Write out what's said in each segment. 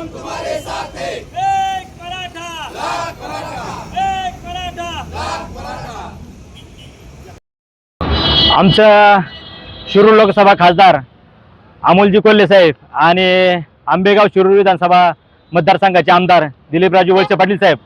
एक मराठा। एक मराठा। आमचं शिरूर लोकसभा खासदार अमोलजी कोल्हे साहेब आणि आंबेगाव शिरूर विधानसभा मतदारसंघाचे आमदार दिलीपराजू वळसे पाटील साहेब.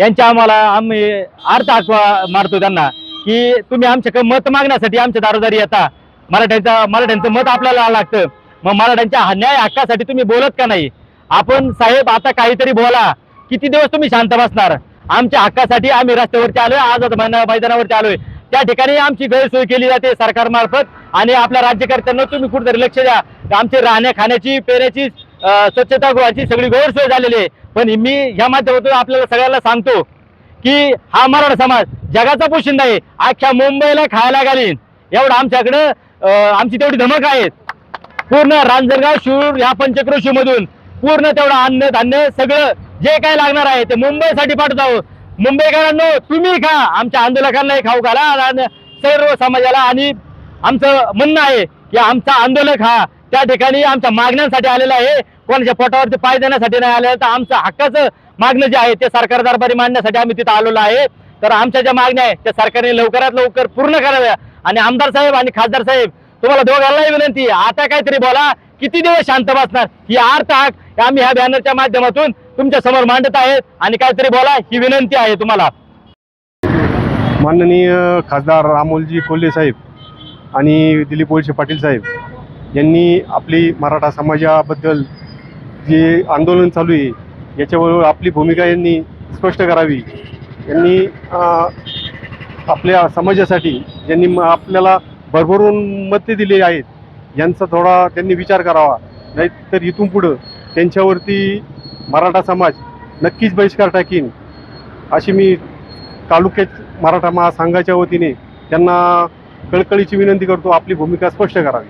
यांच्या आम्हाला आम्ही अर्थ हाक मारतो त्यांना की तुम्ही आमच्या मत मागण्यासाठी आमच्या दारोदारी येता. मराठ्यांचा मराठ्यांचं मत आपल्याला लागतं. मग मराठ्यांच्या हा- न्याय हक्कासाठी तुम्ही बोलत का नाही? आपण साहेब आता काहीतरी बोला. किती दिवस तुम्ही शांत बसणार? आमच्या हक्कासाठी आम्ही रस्त्यावरती आलोय आज मैदानावरती आलोय. त्या ठिकाणी आमची गैरसोय केली जाते सरकारमार्फत आणि आपल्या राज्यकर्त्यांना तुम्ही कुठेतरी लक्ष द्या. आमची राहण्या खाण्याची पेण्याची स्वच्छतागृहाची सगळी गैरसोय झालेली आहे. पण मी ह्या माध्यमातून आपल्याला सगळ्यांना सांगतो की हा मराठा समाज जगाचा पोशिंदा आहे. अख्ख्या मुंबईला खायला घालीन. एवढं आमच्याकडं आमची तेवढी धमक आहे. पूर्ण रांजणगाव शूर ह्या पंचक्रोशी मधून पूर्ण तेवढं अन्न धान्य सगळं जे काय लागणार आहे ते मुंबईसाठी पाठवत. आहोत मुंबईकरांनो तुम्ही खा. आमच्या आंदोलकांनाही खाऊ घाला आणि सर्व समाजाला आणि आमचं म्हणणं आहे की आमचा आंदोलक हा त्या ठिकाणी आमच्या मागण्यांसाठी आलेला आहे. कोणाच्या पोटावरती पाय देण्यासाठी नाही आलेलं तर आमचं हक्काचं मागणं जे आहे ते सरकार दरबारी मांडण्यासाठी आम्ही तिथं आलेलो आहे. तर आमच्या ज्या मागण्या आहेत त्या सरकारने लवकरात लवकर पूर्ण कराव्या. आणि आमदार साहेब आणि खासदार साहेब तुम्हाला दोघांनाही विनंती आता काहीतरी बोला. किती दिवस शांत बसणार? ही आर्थ हाक आम्ही ह्या बॅनरच्या माध्यमातून तुमच्यासमोर मांडत आहेत. आणि काहीतरी बोला ही विनंती आहे तुम्हाला. माननीय खासदार अमोलजी कोल्हे साहेब आणि दिलीप वळसे पाटील साहेब यांनी आपली मराठा समाजाबद्दल जे आंदोलन चालू आहे याच्यावर आपली भूमिका यांनी स्पष्ट करावी. यांनी आपल्या समाजासाठी ज्यांनी आपल्याला भरभरून मते दिले आहेत यांचा थोडा त्यांनी विचार करावा. नाहीतर इथून पुढं त्यांच्यावरती मराठा समाज नक्कीच बहिष्कार टाकीन अशी मी तालुक्यात मराठा महासंघाच्या वतीने त्यांना कळकळीची विनंती करतो आपली भूमिका स्पष्ट करावी.